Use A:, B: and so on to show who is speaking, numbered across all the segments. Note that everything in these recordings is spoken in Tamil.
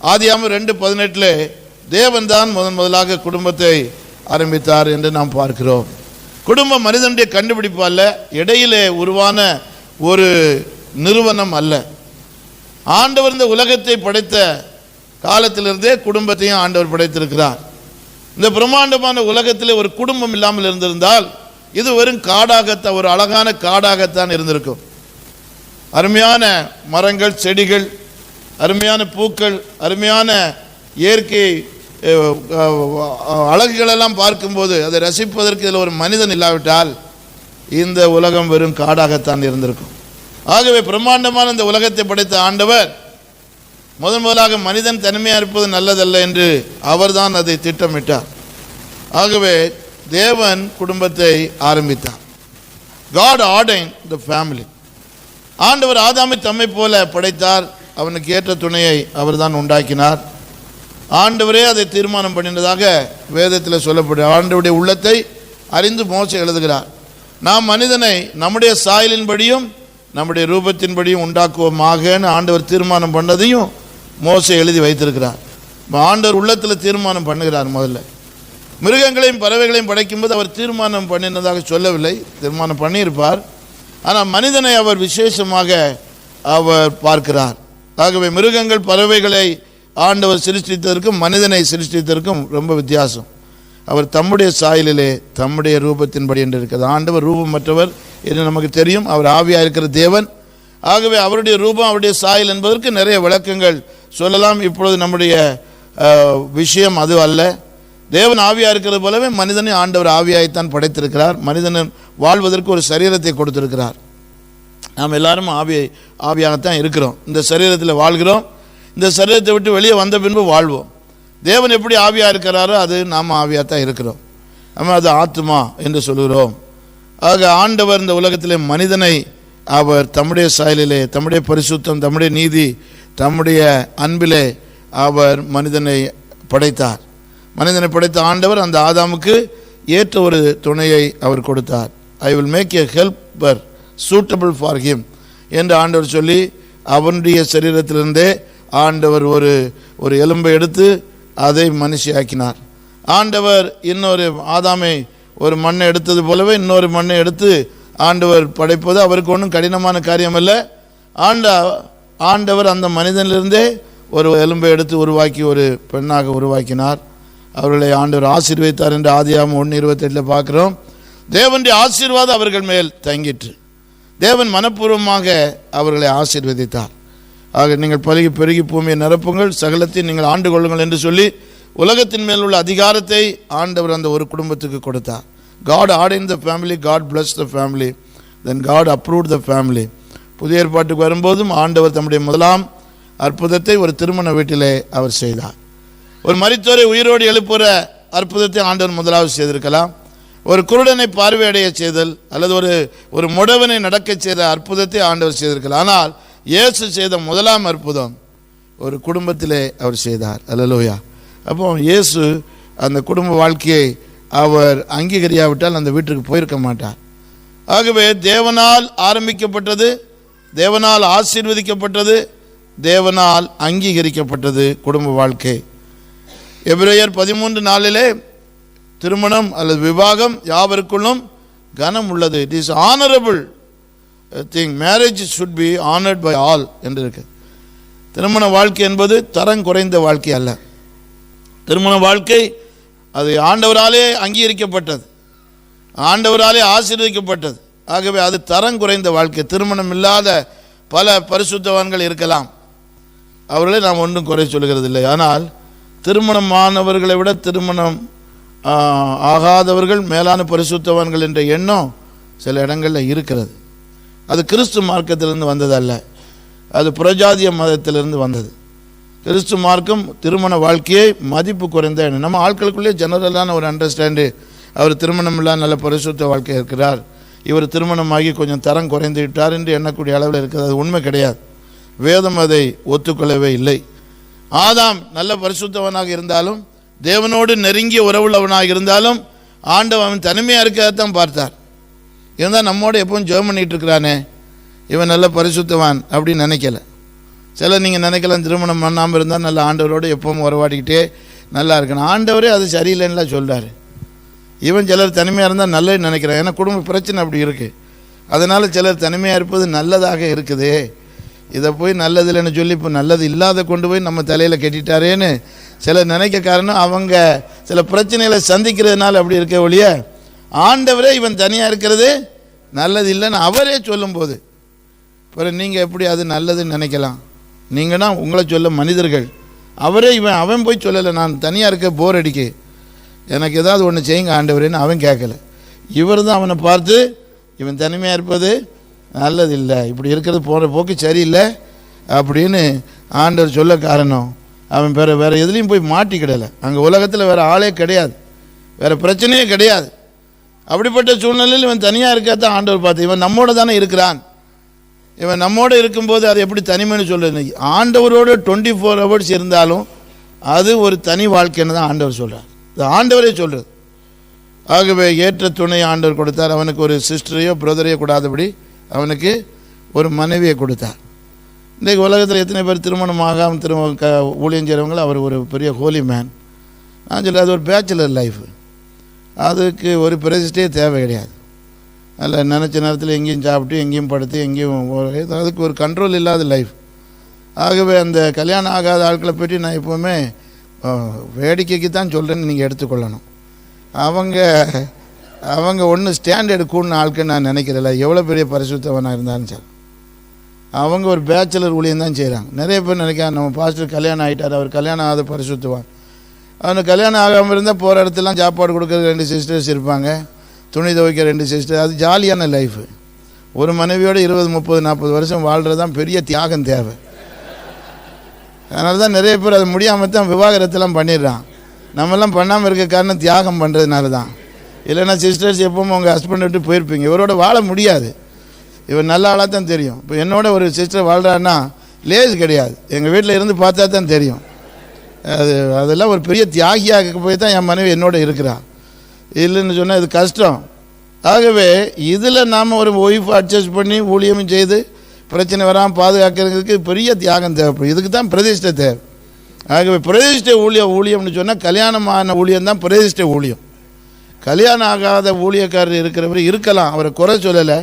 A: ஆதியாம ரெண்டு பதினெட்டில் தேவன் தான் முதன் முதலாக குடும்பத்தை ஆரம்பித்தார் என்று நாம் பார்க்கிறோம். குடும்பம் மனிதனுடைய கண்டுபிடிப்பு அல்ல இடையிலே உருவான ஒரு நிறுவனம் அல்ல. ஆண்டவர் இந்த உலகத்தை படைத்த காலத்திலிருந்தே குடும்பத்தையும் ஆண்டவர் படைத்திருக்கிறார். இந்த பிரம்மாண்டமான உலகத்தில் ஒரு குடும்பம் இல்லாமல் இருந்திருந்தால் இது வெறும் காடாகத்தான் ஒரு அழகான காடாகத்தான் இருந்திருக்கும். அருமையான மரங்கள் செடிகள் அருமையான பூக்கள் அருமையான இயற்கை அழகுகளெல்லாம் பார்க்கும்போது அதை ரசிப்பதற்கு இதில் ஒரு மனிதன் இல்லாவிட்டால் இந்த உலகம் வெறும் காடாகத்தான் இருந்திருக்கும். ஆகவே பிரம்மாண்டமான இந்த உலகத்தை படைத்த ஆண்டவர் முதன் முதலாக மனிதன் தனிமையாக இருப்பது நல்லதல்ல என்று அவர்தான் அதை திட்டமிட்டார். ஆகவே தேவன் குடும்பத்தை ஆரம்பித்தார். காட் ஆர்டைன் த ஃபேமிலி ஆண்டவர் ஆதாமை தம்மை போல படைத்தார். அவனுக்கு ஏற்ற துணையை அவர்தான் உண்டாக்கினார். ஆண்டவரே அதை தீர்மானம் பண்ணினதாக வேதத்தில் சொல்லப்படும் ஆண்டவருடைய உள்ளத்தை அறிந்து மோச எழுதுகிறார். நாம் மனிதனை நம்முடைய சாயலின்படியும் நம்முடைய ரூபத்தின்படியும் உண்டாக்குவோமாகன்னு ஆண்டவர் தீர்மானம் பண்ணதையும் மோசை எழுதி வைத்திருக்கிறார். ஆண்டவர் உள்ளத்தில் தீர்மானம் பண்ணுகிறார் முதல்ல. மிருகங்களையும் பறவைகளையும் படைக்கும்போது அவர் தீர்மானம் பண்ணினதாக சொல்லவில்லை. தீர்மானம் பண்ணியிருப்பார். ஆனால் மனிதனை அவர் விசேஷமாக அவர் பார்க்கிறார். ஆகவே மிருகங்கள் பறவைகளை ஆண்டவர் சிருஷ்டித்ததற்கும் மனிதனை சிருஷ்டித்ததற்கும் ரொம்ப வித்தியாசம். அவர் தம்முடைய சாயலிலே தம்முடைய ரூபத்தின்படி என்று இருக்கிறது. ஆண்டவர் ரூபம் மற்றவர் என்று நமக்கு தெரியும். அவர் ஆவியாக இருக்கிற தேவன். ஆகவே அவருடைய ரூபம் அவருடைய சாயல் என்பதற்கு நிறைய விளக்கங்கள் சொல்லலாம். இப்பொழுது நம்முடைய விஷயம் அது அல்ல. தேவன் ஆவியாக இருக்கிறது போலவே மனிதனை ஆண்டவர் ஆவியாய்த்தான் படைத்திருக்கிறார். மனிதன் வாழ்வதற்கு ஒரு சரீரத்தை கொடுத்திருக்கிறார். நாம் எல்லாரும் ஆவி ஆவியாகத்தான் இருக்கிறோம். இந்த சரீரத்தில் வாழ்கிறோம். இந்த சரீரத்தை விட்டு வெளியே வந்த பின்பு வாழ்வோம். தேவன் எப்படி ஆவியாக இருக்கிறாரோ அது நாம் ஆவியாக தான் இருக்கிறோம். நம்ம அது ஆத்மா என்று சொல்கிறோம் ஆக ஆண்டவர் இந்த உலகத்திலே மனிதனை அவர் தம்முடைய சாயலிலே தம்முடைய பரிசுத்தம் தம்முடைய நீதி தம்முடைய அன்பிலே அவர் மனிதனை படைத்தார். மனிதனை படைத்த ஆண்டவர் அந்த ஆதாமுக்கு ஏற்ற ஒரு துணையை அவர் கொடுத்தார். I will make a helper suitable for him என்று ஆண்டவர் சொல்லி அவனுடைய சரீரத்திலிருந்தே ஆண்டவர் ஒரு ஒரு எலும்பை எடுத்து அதை மனுஷியாக்கினார். ஆண்டவர் இன்னொரு ஆதாமை ஒரு மண்ணை எடுத்தது போலவே இன்னொரு மண்ணை எடுத்து ஆண்டவர் படைப்பது அவருக்கு ஒன்றும் கடினமான காரியம் அல்ல ஆண்ட ஆண்டவர் அந்த மனிதனிலிருந்தே ஒரு எலும்பை எடுத்து உருவாக்கி ஒரு பெண்ணாக உருவாக்கினார். அவர்களை ஆண்டவர் ஆசீர்வதித்தார் என்று ஆதியாகம் ஒன்று இருபத்தெட்டில் பார்க்குறோம். தேவனுடைய ஆசீர்வாதம் அவர்கள் மேல் தங்கிற்று. தேவன் மனப்பூர்வமாக அவர்களை ஆசீர்வதித்தார். ஆக நீங்கள் பருகி பெருகி பூமியை நிரப்புங்கள். சகலத்தை நீங்கள் ஆண்டு கொள்ளுங்கள் என்று சொல்லி உலகத்தின் மேல் உள்ள அதிகாரத்தை ஆண்டவர் அந்த ஒரு குடும்பத்துக்கு கொடுத்தார். God ordain the family God bless the family then God approve the family புதிய ஏற்பாட்டுக்கு வரும்போதும் ஆண்டவர் தம்முடைய முதலாம் அற்புதத்தை ஒரு திருமண வீட்டிலே அவர் செய்தார். ஒரு மரித்தோரை உயிரோடு எழுப்புகிற அற்புதத்தை ஆண்டவர் முதலாவது செய்திருக்கலாம். ஒரு குருடனை பார்வையடைய செய்தல் அல்லது ஒரு ஒரு முடவனை நடக்கச் செய்த அற்புதத்தை ஆண்டவர் செய்திருக்கலாம் ஆனால் இயேசு செய்த முதலாம் அற்புதம் ஒரு குடும்பத்திலே அவர் செய்தார். அல்லலோயா. அப்போ இயேசு அந்த குடும்ப வாழ்க்கையை அவர் அங்கீகரியாவிட்டால் அந்த வீட்டுக்கு போயிருக்க மாட்டார். ஆகவே தேவனால் ஆரம்பிக்கப்பட்டது தேவனால் ஆசீர்வதிக்கப்பட்டது தேவனால் அங்கீகரிக்கப்பட்டது குடும்ப வாழ்க்கை. எப்ரேயர் பதிமூன்று நாளிலே திருமணம் அல்லது விவாகம் யாவருக்குள்ளும் கனம் உள்ளது it is honourable thing marriage should be honoured by all என்று இருக்கு திருமண வாழ்க்கை என்பது தரம் குறைந்த வாழ்க்கை அல்ல. திருமண வாழ்க்கை அது ஆண்டவராலே அங்கீகரிக்கப்பட்டது. ஆண்டவராலே ஆசீர்வதிக்கப்பட்டது. ஆகவே அது தரம் குறைந்த வாழ்க்கை. திருமணம் இல்லாத பல பரிசுத்தவான்கள் இருக்கலாம். அவர்களை நாம் ஒன்றும் குறை சொல்கிறதில்லை ஆனால் திருமணமானவர்களை விட திருமணம் ஆகாதவர்கள் மேலான பரிசுத்தவான்கள் என்ற எண்ணம் சில இடங்களில் இருக்கிறது. அது கிறிஸ்து மார்க்கத்திலிருந்து வந்ததல்ல. அது புரஜாதிய மதத்திலிருந்து வந்தது. கிறிஸ்து மார்க்கம் திருமண வாழ்க்கையை மதிப்பு குறைந்த எண்ணம். நம்ம ஆட்களுக்குள்ளே ஜெனரலான ஒரு அண்டர்ஸ்டாண்டு அவர் திருமணம் இல்லாத நல்ல பரிசுத்த வாழ்க்கை இருக்கிறார். இவர் திருமணமாகி கொஞ்சம் தரம் குறைந்து விட்டார் என்று எண்ணக்கூடிய அளவில் இருக்கிறது. அது உண்மை கிடையாது. வேதம் அதை ஒத்துக்கொள்ளவே இல்லை. ஆதாம் நல்ல பரிசுத்தவனாக இருந்தாலும் தேவனோடு நெருங்கிய உறவுள்ளவனாக இருந்தாலும் ஆண்டவன் அவன் தனிமையாக இருக்கதான் பார்த்தார். இருந்தால் நம்மோடு எப்பவும் ஜெபம் பண்ணிட்டு இருக்கிறானே இவன் நல்ல பரிசுத்தவான் அப்படின்னு நினைக்கல. சில நீங்கள் நினைக்கலாம் திருமணம் பண்ணாமல் இருந்தால் நல்ல ஆண்டவரோடு எப்பவும் உறவாடிக்கிட்டே நல்லா இருக்கணும். ஆண்டவரே அது சரியில்லைன்னுலாம் சொல்கிறார் இவன் சிலர் தனிமையாக இருந்தால் நல்லது நினைக்கிறான் ஏன்னா குடும்ப பிரச்சனை அப்படி இருக்குது அதனால் சிலர் தனிமையாக இருப்பது நல்லதாக இருக்குதே. இதை போய் நல்லது இல்லைன்னு சொல்லி இப்போ நல்லது இல்லாத கொண்டு போய் நம்ம தலையில் கட்டிட்டாரேன்னு சிலர் நினைக்க காரணம் அவங்க சில பிரச்சனைகளை சந்திக்கிறதுனால அப்படி இருக்க ஒழிய ஆண்டவரே இவன் தனியாக இருக்கிறது நல்லது இல்லைன்னு அவரே சொல்லும்போது பிறகு நீங்கள் எப்படி அது நல்லதுன்னு நினைக்கலாம்? நீங்கன்னா உங்களை சொல்ல மனிதர்கள். அவரே இவன் அவன் போய் சொல்லலை நான் தனியாக இருக்க போர் அடிக்கு. எனக்கு ஏதாவது ஒன்று செய்யுங்க ஆண்டவரேன்னு அவன் கேட்கல இவர் தான் அவனை பார்த்து இவன் தனிமையாக இருப்பது நல்லதில்லை இப்படி இருக்கிறது போகிற போக்கு சரியில்லை அப்படின்னு ஆண்டவர் சொல்ல காரணம். அவன் வேறு வேறு எதுலேயும் போய் மாட்டிக்கிடலை அங்கே உலகத்தில் வேறு ஆளே கிடையாது. வேறு பிரச்சனையே கிடையாது. அப்படிப்பட்ட சூழ்நிலையில் இவன் தனியாக இருக்காதான் ஆண்டவர் பார்த்து இவன் நம்மோட தானே இருக்கிறான். இவன் நம்மோட இருக்கும்போது அது எப்படி தனிமைன்னு சொல்கிறேன் ஆண்டவரோட டுவெண்ட்டி ஃபோர் ஹவர்ஸ் இருந்தாலும் அது ஒரு தனி வாழ்க்கைன்னு தான் ஆண்டவர் சொல்கிறார் இது ஆண்டவரே சொல்கிறது ஆகவே ஏற்ற துணை ஆண்டவர் கொடுத்தார். அவனுக்கு ஒரு சிஸ்டரையோ பிரதரையோ கூடாதபடி அவனுக்கு ஒரு மனைவியை கொடுத்தார். இன்றைக்கு உலகத்தில் எத்தனை பேர் திருமணம் ஆகாமல் திரும்ப க ஊழியம் செய்கிறவங்களோ அவர் ஒரு பெரிய ஹோலி மேன் நான் சொல்ல அது ஒரு பேச்சுலர் லைஃப் அதுக்கு ஒரு பிரதிஷ்டே தேவை கிடையாது. அதில் நினச்ச நேரத்தில் எங்கேயும் சாப்பிட்டு எங்கேயும் படுத்து எங்கேயும் அதுக்கு ஒரு கண்ட்ரோல் இல்லாத லைஃப் ஆகவே அந்த கல்யாணம் ஆகாத ஆட்களை பற்றி நான் எப்போவுமே வேடிக்கைக்கு தான் சொல்கிறேன்னு நீங்கள் எடுத்துக்கொள்ளணும். அவங்க அவங்க ஒன்று ஸ்டாண்டர்டு கூடின ஆட்கள் நான் நினைக்கிறேன். எவ்வளோ பெரிய பரிசுத்தவனாக இருந்தாலும் சரி. அவங்க ஒரு பேச்சுலர் ஊழியம் தான் செய்கிறாங்க நிறைய பேர் நினைக்கிறாங்க நம்ம பாஸ்டர் கல்யாணம் ஆகிட்டார் அவர் கல்யாணம் ஆகாத பரிசுத்துவார் அவனுக்கு கல்யாணம் ஆகாமல் இருந்தால் போகிற இடத்துலாம் சாப்பாடு கொடுக்குற ரெண்டு சிஸ்டர்ஸ் இருப்பாங்க துணி துவைக்க ரெண்டு சிஸ்டர் அது ஜாலியான லைஃபு ஒரு மனைவியோடு இருபது முப்பது நாற்பது வருஷம் வாழ்கிறது தான் பெரிய தியாகம் தேவை. அதனால தான் நிறைய பேர் அது முடியாமல் தான் விவாகரத்தெல்லாம் பண்ணிடுறான். நம்மெல்லாம் பண்ணாமல் இருக்க காரணம் தியாகம் பண்ணுறதுனால தான் இல்லைன்னா சிஸ்டர்ஸ் எப்பவும் உங்கள் ஹஸ்பண்ட் விட்டு போயிருப்பீங்க. இவரோட வாழ முடியாது. இவர் நல்ல ஆளாக தான் தெரியும். இப்போ என்னோட ஒரு சிஸ்டர் வாழ்கிறான்னா லேஸ் கிடையாது. எங்கள் வீட்டில் இருந்து பார்த்தா தான் தெரியும். அது அதெல்லாம் ஒரு பெரிய தியாகியாக போய் தான் என் மனைவி என்னோட இருக்கிறா. இல்லைன்னு சொன்னால் இது கஷ்டம். ஆகவே இதில் நாம் ஒரு ஒய்ஃப் அட்ஜஸ்ட் பண்ணி ஊழியமும் செய்து பிரச்சனை வராமல் பாதுகாக்கிறதுக்கு பெரிய தியாகம் தேவைப்படும் இதுக்கு தான் பிரதிஷ்டை தேவை. ஆகவே பிரதிஷ்டை ஊழிய ஊழியம்னு சொன்னால் கல்யாணமான ஊழியம் தான் பிரதிஷ்டை ஊழியம். கல்யாணம் ஆகாத ஊழியக்காரர் இருக்கிறவர் இருக்கலாம். அவரை குறை சொல்லலை.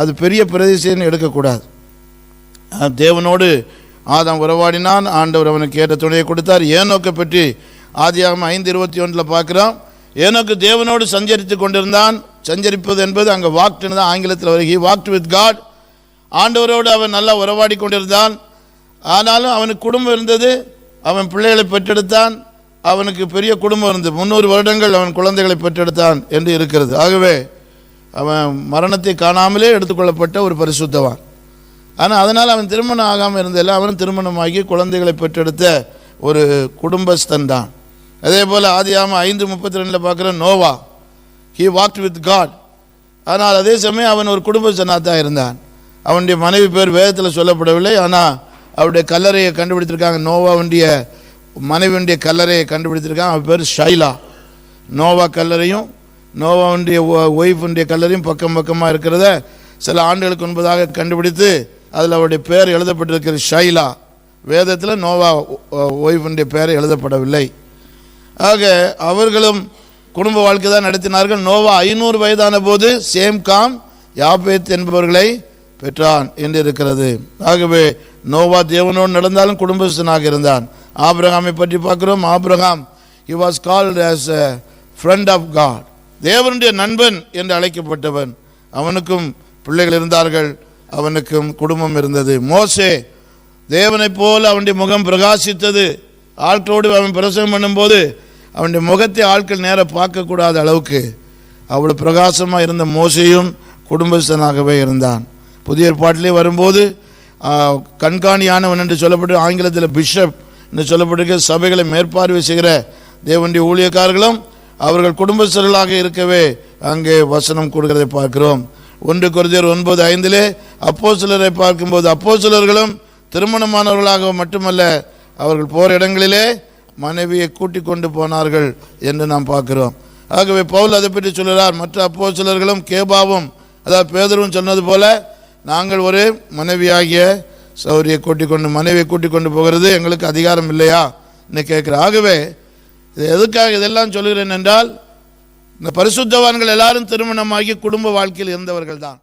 A: அது பெரிய பிரதிஷ்டைன்னு எடுக்கக்கூடாது. தேவனோடு ஆதாம் உறவாடினான் ஆண்டவர் அவனுக்கு ஏற்ற துணையை கொடுத்தார். ஏனோக்கை பற்றி ஆதியாகம் ஐந்து இருபத்தி ஒன்றில் பார்க்குறோம். ஏனோக்கு தேவனோடு சஞ்சரித்து கொண்டிருந்தான். சஞ்சரிப்பது என்பது அங்கே வாக்டுன்னு தான் ஆங்கிலத்தில் வருகி ஹி வாக்ட் வித் காட் ஆண்டவரோடு அவன் நல்லா உறவாடி கொண்டிருந்தான். ஆனாலும் அவனுக்கு குடும்பம் இருந்தது. அவன் பிள்ளைகளை பெற்றெடுத்தான். அவனுக்கு பெரிய குடும்பம் இருந்தது. முந்நூறு வருடங்கள் அவன் குழந்தைகளை பெற்றெடுத்தான் என்று இருக்கிறது. ஆகவே அவன் மரணத்தை காணாமலே எடுத்துக்கொள்ளப்பட்ட ஒரு பரிசுத்தவான். ஆனால் அதனால் அவன் திருமணம் ஆகாமல் இருந்ததில்ல. அவனும் திருமணமாகி குழந்தைகளை பெற்றெடுத்த ஒரு குடும்பஸ்தன் தான் அதே போல் ஆதியாம ஐந்து முப்பத்தி ரெண்டில் பார்க்குற Noah he walked with God ஆனால் அதே சமயம் அவன் ஒரு குடும்பஸ்தனாக தான் இருந்தான். அவனுடைய மனைவி பேர் வேதத்தில் சொல்லப்படவில்லை. ஆனால் அவருடைய கல்லறையை கண்டுபிடித்திருக்காங்க. நோவாவுடைய மனைவியுடைய கல்லறையை கண்டுபிடித்திருக்காங்க. அவன் பேர் ஷைலா. நோவா கல்லறையும் நோவாவுடைய ஒய்ஃபுடைய கல்லறையும் பக்கம் பக்கமாக இருக்கிறத சில ஆண்டுகளுக்கு முன்பதாக கண்டுபிடித்து அதில் அவருடைய பெயர் எழுதப்பட்டிருக்கிற ஷைலா. வேதத்தில் நோவா ஒய்ஃபுடைய பெயர் எழுதப்படவில்லை. ஆக அவர்களும் குடும்ப வாழ்க்கை தான் நடத்தினார்கள். நோவா ஐநூறு வயதான போது சேம் காம் யாபேத் என்பவர்களை பெற்றான் என்று இருக்கிறது. ஆகவே நோவா தேவனோடு நடந்தாலும் குடும்பஸ்தனாக இருந்தான். ஆப்ரஹாமை பற்றி பார்க்குறோம். Abraham he was called as a friend of God தேவனுடைய நண்பன் என்று அழைக்கப்பட்டவன். அவனுக்கும் பிள்ளைகள் இருந்தார்கள். அவனுக்கும் குடும்பம் இருந்தது. மோசே தேவனைப் போல் அவனுடைய முகம் பிரகாசித்தது. ஆட்களோடு அவன் பிரசவம் பண்ணும்போது அவனுடைய முகத்தை ஆட்கள் நேர பார்க்கக்கூடாத அளவுக்கு அவ்வளோ பிரகாசமாக இருந்த மோசையும் குடும்பஸ்தனாகவே இருந்தான். புதிய ஏற்பாட்டிலே வரும்போது கண்காணியானவன் என்று சொல்லப்பட்டு ஆங்கிலத்தில் பிஷப் என்று சொல்லப்பட்டிருக்க சபைகளை மேற்பார்வை செய்கிற தேவனுடைய ஊழியக்காரர்களும் அவர்கள் குடும்பஸ்தர்களாக இருக்கவே அங்கே வசனம் கொடுக்கிறதை பார்க்கிறோம். ஒன்று குருதியர் ஒன்பது ஐந்திலே அப்போ சிலரை பார்க்கும்போது அப்போ சிலர்களும் திருமணமானவர்களாக மட்டுமல்ல அவர்கள் போகிற இடங்களிலே மனைவியை கூட்டி கொண்டு போனார்கள் என்று நாம் பார்க்கிறோம். ஆகவே பவுல் அதை பற்றி சொல்கிறார் மற்ற அப்போ சிலர்களும் கேபாவும் அதாவது பேதரும் சொன்னது போல நாங்கள் ஒரு மனைவியாகிய சௌரியை கூட்டிக் கொண்டு மனைவியை கூட்டிக் கொண்டு போகிறது எங்களுக்கு அதிகாரம் இல்லையா? என்று கேட்குறேன் ஆகவே இது எதுக்காக இதெல்லாம் சொல்கிறேன் என்றால் இந்த பரிசுத்தவான்கள் எல்லாரும் திருமணமாகி குடும்ப வாழ்க்கையில் இருந்தவர்கள் தான்